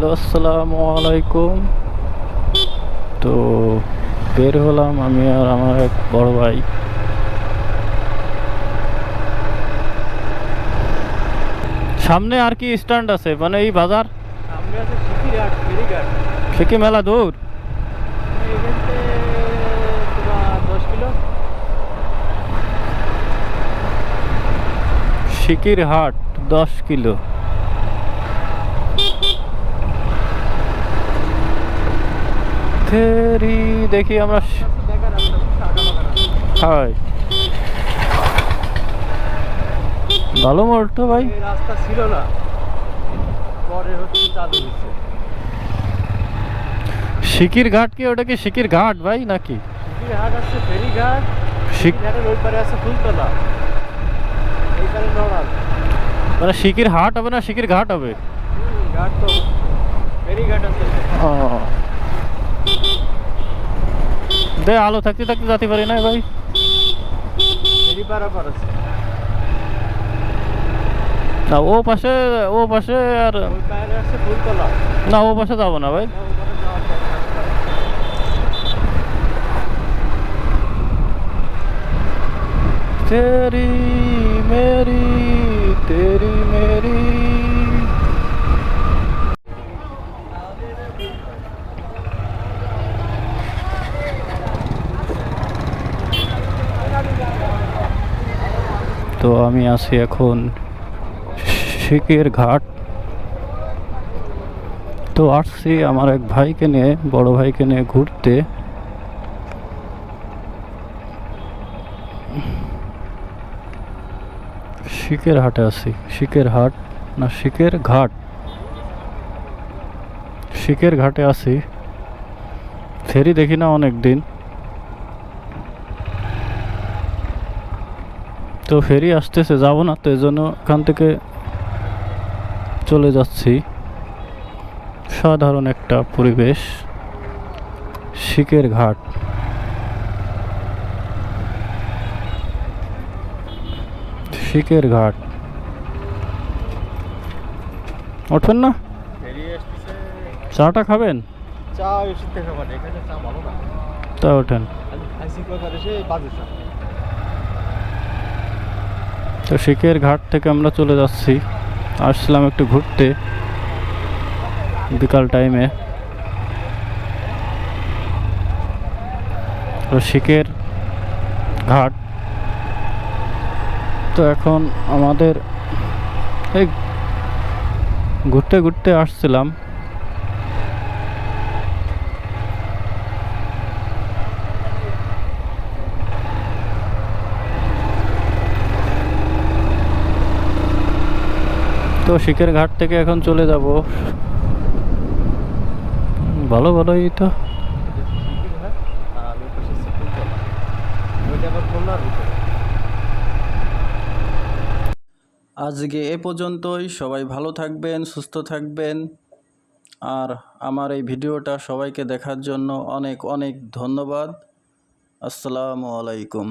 Hello আসসালামু আলাইকুম। তো বের হলাম আমি আর আমার এক বড় ভাই। সামনে আর কি স্ট্যান্ড আছে? মানে এই বাজার? সামনে আছে সিকিরহাট ফেরিঘাট। সে কি মেলা দূর। শিকির হাট দশ কিলো। থেরি দেখি আমরা আছে আছে হয়। ভালো মোড় তো ভাই। রাস্তা ছিল না। পরে হচ্ছে চালু হচ্ছে শিকির ঘাট কি? ওটা কি শিকির ঘাট ভাই নাকি? সিকিরহাট আছে ফেরিঘাট শিক সিকিরহাটের ওই পারে আছে ফুলতলা। এই পারে নড়াল। মানে শিকির হাট হবে না শিকির ঘাট হবে? ঘাট তো ফেরিঘাট আছে। ও। দে আলো থাকতে থাকতে যেতে পারি না ভাই। না ও পাশে ও পাশে আর না ও পাশে যাব না ভাই। না, ওই পারে যাওয়ার তো আমি আছি এখন শিকের ঘাট। তো আসছি আমার এক ভাইকে নিয়ে, বড় ভাইকে নিয়ে ঘুরতে। শিকের হাটে আছি। শিকের হাট না শিকের ঘাট। শিকের ঘাটে আছি। ফেরি দেখি না অনেক দিন তো ফেরি আসতেছে যাব না তো এই জন্য এখান থেকে চলে যাচ্ছি। সাধারণ একটা পরিবেশ শিকের ঘাট। শিকের ঘাট। উঠবেন না? চাটা খাবেন? চা বেশি থেকে এখানে চা ভালো না। তা ওঠেন। তো শিকের ঘাট থেকে আমরা চলে যাচ্ছি। আসছিলাম একটু ঘুরতে। বিকাল টাইমে তো শিখের ঘাট। তো এখন আমাদের, এই ঘুরতে ঘুরতে আসছিলাম। তো শিখের ঘাট থেকে এখন চলে যাব। ভালো, ভালোই তো। আজকে এ পর্যন্তই। সবাই ভালো থাকবেন, সুস্থ থাকবেন। আর আমার এই ভিডিওটা সবাইকে দেখার জন্য অনেক অনেক ধন্যবাদ। আসসালামু আলাইকুম।